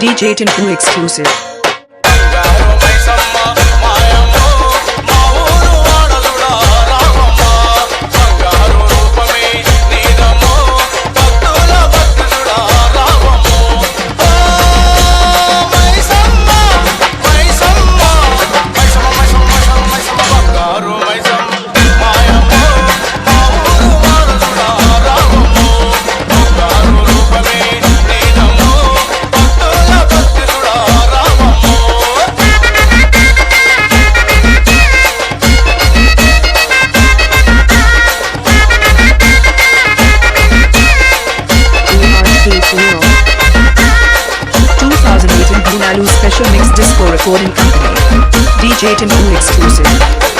DJ Tinku exclusive. Special Mix Disco Recording Company. DJ Timbu exclusive.